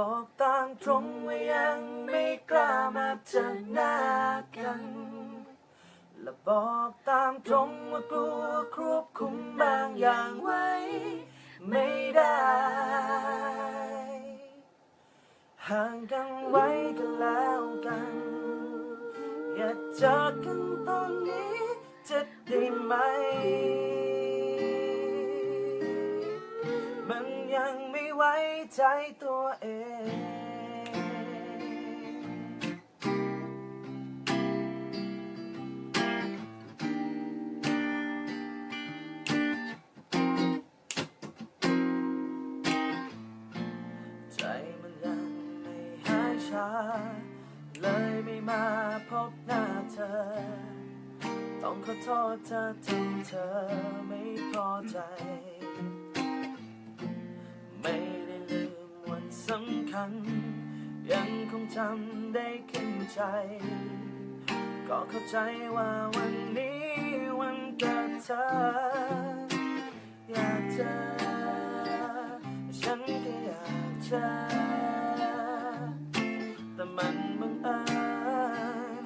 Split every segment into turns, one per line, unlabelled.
บอกตามตรงว่ายังไม่กล้ามาเจอหน้ากัน และบอกตามตรงว่ากลัวควบคุมบางอย่างไว้ ไม่ได้ ห่างกันไว้ก็แล้วกัน อย่าเจอกันตอนนี้จะได้ไหม ใจตัวเอง ใจมันยังไม่หายชา เลยไม่มาพบหน้าเธอ ต้องขอโทษเธอที่เธอไม่พอใจ สำคัญยังคงจำได้ขึ้นใจ ก็เข้าใจว่าวันนี้วันเกิดเธอ อยากเจอ ฉันก็อยากเจอ แต่มันบังเอิญ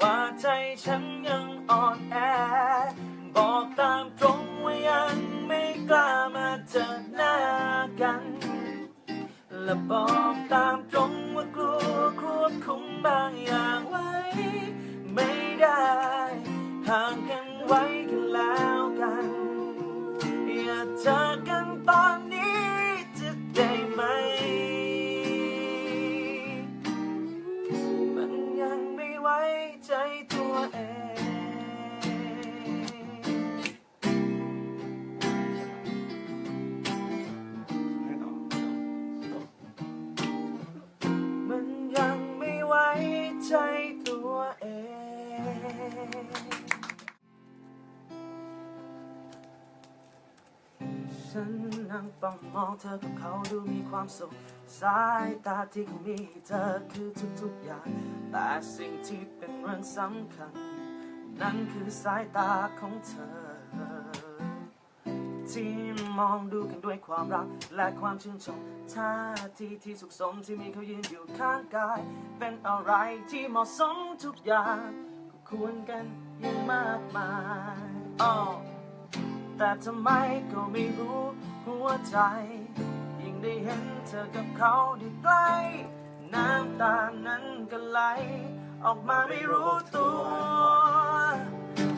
ว่าใจฉันยังอ่อนแอ บอกตามตรงว่ายังไม่กล้ามาเจอหน้ากันและบอก นนั่งฟังมองเธอกับเขาดูมีความสุข สายตาที่เขามีเธอคือทุกๆอย่าง แต่สิ่งที่เป็นเรื่องสำคัญ นั่นคือสายตาของเธอ ที่มองดูกันด้วยความรักและความชื่นชมท่าทีที่สุขสมที่มีเขายืนอยู่ข้างกาย เป็นอะไรที่เหมาะสมทุกอย่างควรกันยิ่งมากมายอ้อแต่ทำไมก็ไม่รู้ หัวใจ ยิ่งได้เห็นเธอกับเขาได้ใกล้ น้ำตานั้นก็ไหล ออกมาไม่รู้ตัว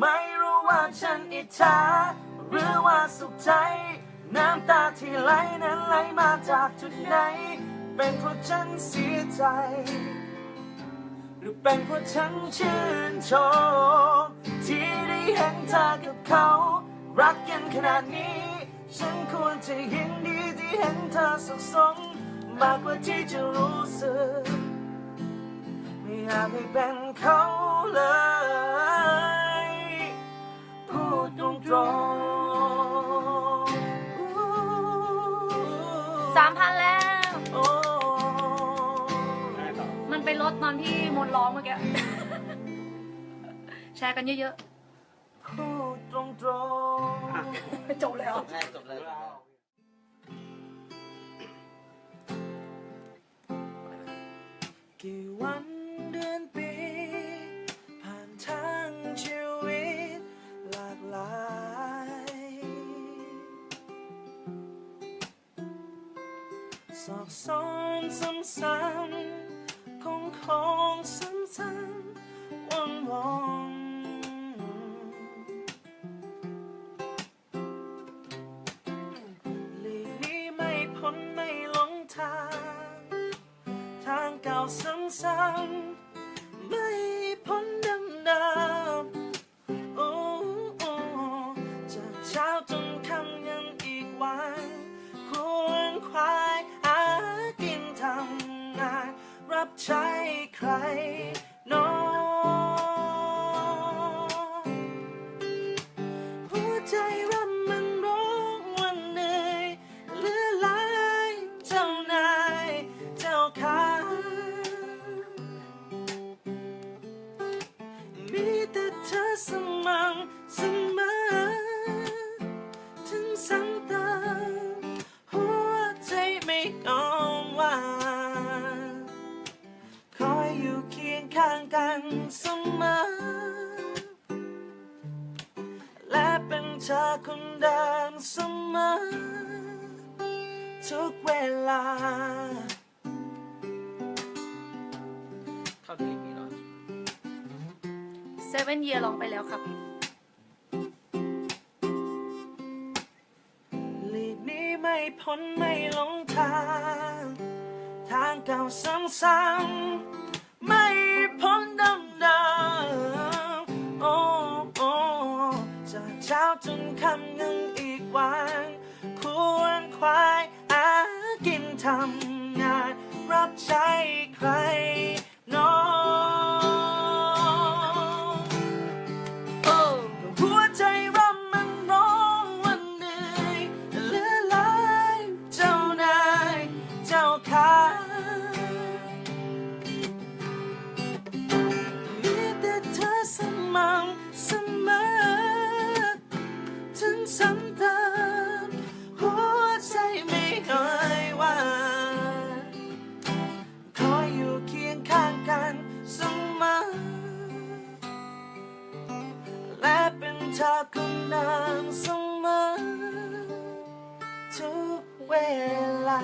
ไม่รู้ว่าฉันอิจฉาหรือว่าสุขใจ น้ำตาที่ไหลนั้นไหลมาจากจุดไหน เป็นเพราะฉันเสียใจ หรือเป็นเพราะฉันชื่นชมที่ได้เห็นเธอกับเขา รักกันขนาดนี้ ฉันควรจะยินดีที่เห็นเธอสุขสมมากกว่าที่จะรู้สึก ไม่อยากให้เป็นเขาเลย พูดตรงตรงๆ
สามพันแล้ว
โอ้
มันไปลดตอนที่มนต์ร้องเมื่อกี้ แชร์กันเยอะ
พูด ตรงตรง
ๆจบแล้ว
ง่ายจบเลย
กี่วันเดือนปี ผ่านทั้งชีวิตหลากหลาย สอบซ้อนซ้ำๆคงคงซ้ำๆวนวน สมอำเสมอถึงสังตาหัวใจไม่อ่อนว่า คอยอยู่เคียงข้างกันเสมอ และเป็นเธอคนเดิมเสมอ ทุกเวลา เข้าใจ เซ
เว่นเยียร้องไปแล้วครับ
หลีกหนี้ไม่พ้นไม่หลงทาง ทางเก่าซ้ำๆไม่พ้นดำดำโอ้โอ้จากเช้าจนค่ำยังอีกวันควรควายหากินทำงาน รับใช้ใคร เสมอ ถึงซ้ำเติมหัวใจไม่เคยว่าคอยอยู่เคียงข้างกันเสมอ และเป็นเธอคนเดิมเสมอทุกเวลา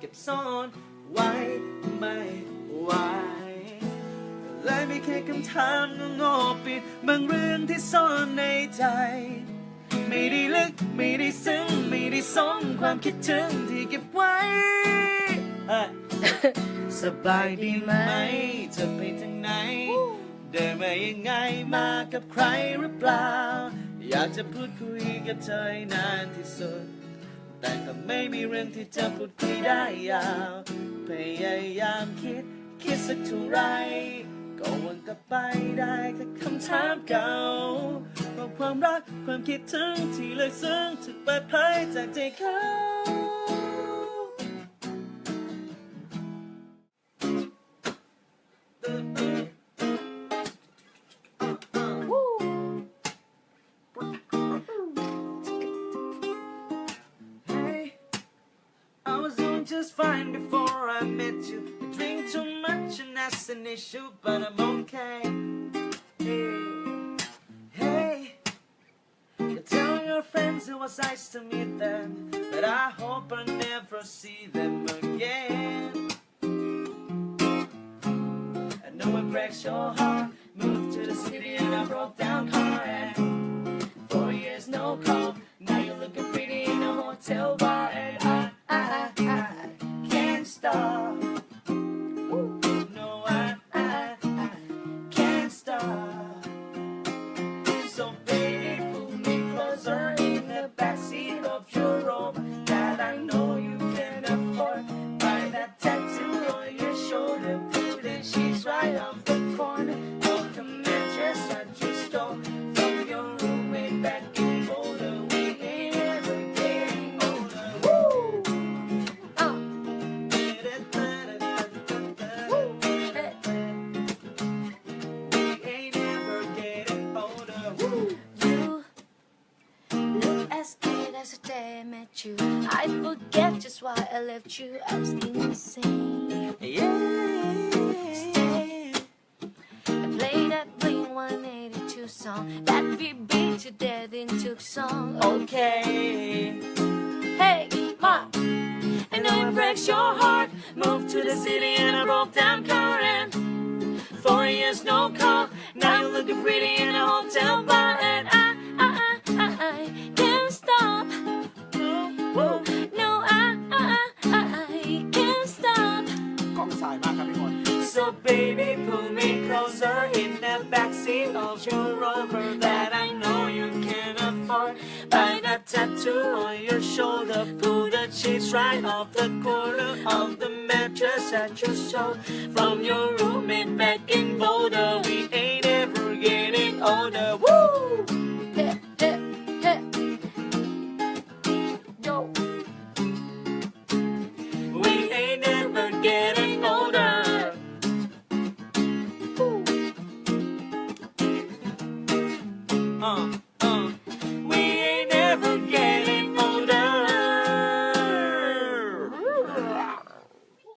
เก็บซ่อนไว้ไม่ไหวเลยไม่แค่คำถามงอปิดบางเรื่องที่ซ่อนในใจ ไม่ได้ลึกไม่ได้ซึ้งไม่ได้สมความคิดถึงที่เก็บไว้ สบายดีไหมจะไปทางไหน เดินมายังไงมากับใครหรือเปล่า อยากจะพูดคุยกับเธอให้นานที่สุด แต่ก็ไม่มีเรื่องที่จะพูดคุยได้ยาว พยายามคิด คิดสักเท่าไร ก็วนกลับไปได้แค่คำถามเก่าของความรักความคิดถึงที่เลยซึ้งถึงเปิดเผยจากใจเขา was doing just fine before I met you. I drink too much and that's an issue, but I'm okay. Hey, hey, you tell your friends it was nice to meet them, but I hope I never see them again. I know it breaks your heart. Moved to the city and I broke down car and Four years no call. Now you're looking pretty in a hotel bar, star. I
left you. I was insane.
Yeah.
I played that Blink 182 song that we beat to death in Tucson.
Okay.
Hey, Ma, I know it breaks your heart. Moved to the city and I broke down car and four years no call. Now you're looking pretty in a hotel bar and I, I, I, I, I
So baby, pull me closer in the backseat of your Rover that I know you can afford. Buy that tattoo on your shoulder, pull the sheets right off the corner of the mattress that you stole from your roommate back in Boulder. We ain't ever getting older. Woo!